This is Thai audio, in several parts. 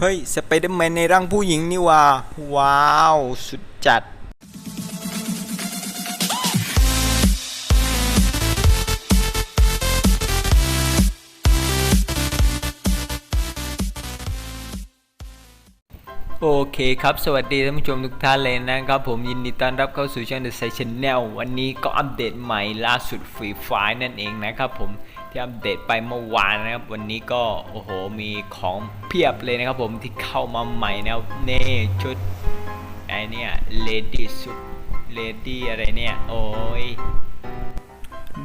เฮ้ย สไปเดอร์แมนในร่างผู้หญิงนี่ว่า ว้าว สุดจัด โอเคครับ สวัสดีท่านผู้ชมทุกท่านเลยนะครับผมยินดีต้อนรับเข้าสู่ช่อง The Side Channel วันนี้ก็อัปเดตใหม่ล่าสุดฟรีไฟนั่นเองนะครับผมที่อัปเดตไปเมื่อวานนะครับ วันนี้ก็โอ้โหมีของเพียบเลยนะครับผมที่เข้ามาใหม่นะครับเน่ชุดไอเนี่ยเลดี้สุดเลดี้อะไรเนี่ย โอ้ย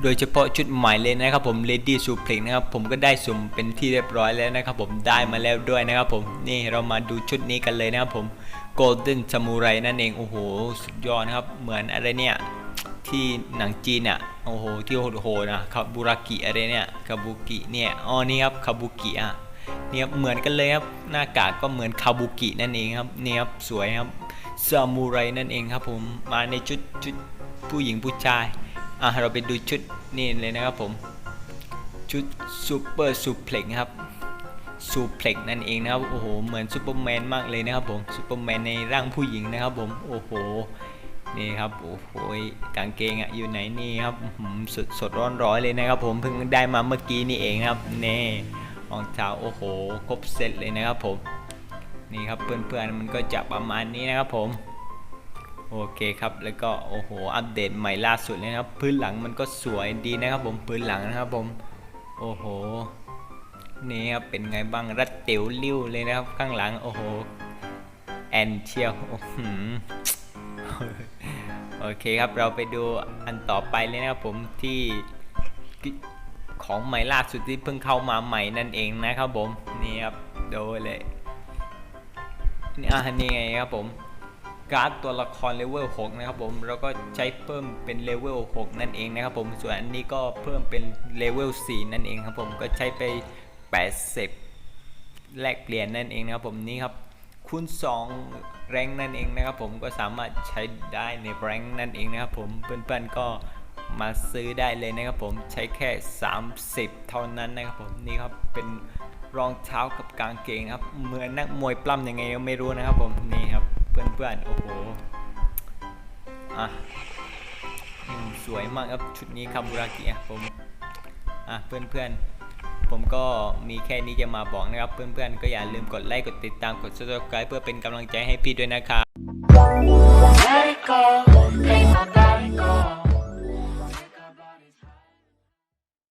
โดยเฉพาะชุดใหม่เลยนะครับผม Lady Suplex นะครับผมก็ได้สุ่มเป็นที่เรียบร้อยแล้วนะครับผมได้มาแล้วด้วยนะครับผมนี่เรามาดูชุดนี้กันเลยนะครับผม Golden Samurai นั่นเองโอ้โหสุดยอดนะครับเหมือนอะไรเนี่ยที่หนังจีนอะโอ้โหที่โหดๆนะคาบูรากิอะไรเนี่ยคาบุกิเนี่ยอ๋อนี่ครับคาบุกิอะเนี่ยเหมือนกันเลยครับหน้ากากก็เหมือนคาบุกินั่นเองครับเนี่ยครับสวยครับซามูไรนั่นเองครับผมมาในชุดชุดผู้หญิงผู้ชายอะเราไปดูชุด นี่เลยนะครับผม ชุดซูเปอร์ซูเพล็กครับซูเพล็กนั่นเองนะครับโอ้โหเหมือนซูเปอร์แมนมากเลยนะครับผมซูเปอร์แมนในร่างผู้หญิงนะครับผมโอ้โหนี่ครับโอ้โหกางเกงอะอยู่ไหนนี่ครับสดสดร้อนร้อยเลยนะครับผมเพิ่งได้มาเมื่อกี้นี่เองนะครับเน่รองเท้าโอ้โหครบเซตเลยนะครับผมนี่ครับเพื่อนๆมันก็จะประมาณนี้นะครับผม โอเคครับแล้วก็โอ้โหอัปเดตใหม่ล่าสุดเลยครับ พื้นหลังมันก็สวยดีนะครับผมพื้นหลังนะครับผมโอ้โหนี่ครับเป็นไงบ้างรัดเตี๋วลิ้วเลยนะครับ ข้างหลังโอ้โหแอนเชียวโอเคครับเราไปดูอันต่อไปเลยนะครับผมที่ของใหม่ล่าสุดที่เพิ่งเข้ามาใหม่นั่นเองนะครับผมนี่ครับดูเลยนี่อะนี่ไงครับผม การ์ดตัวละครเลเวล6นะครับผมแล้วก็ใช้เพิ่มเป็นเลเวล6นั่นเองนะครับผมส่วนอันนี้ก็เพิ่มเป็นเลเวล4นั่นเองครับผมก็ใช้ไป 80 แลกเปลี่ยนนั่นเองนะครับผมนี่ครับคูณ2แรงนั่นเองนะครับผมก็สามารถใช้ได้ในแรงนั่นเองนะครับผมเพื่อนๆก็มาซื้อได้เลยนะครับผมใช้แค่ 30 เท่านั้นนะครับผมนี่ครับเป็นรองเท้ากับกางเกงครับเหมือนนักมวยปล้ำยังไงก็ไม่รู้นะครับผมนี่ครับ เพื่อนๆ โอ้โห อะสวยมากครับชุดนี้คาบูรากิอะผมอะเพื่อนๆ ผมก็มีแค่นี้จะมาบอกนะครับ เพื่อนๆ ก็อย่าลืมกดไลค์กดติดตามกด subscribe เพื่อเป็นกำลังใจให้พี่ด้วยนะครับ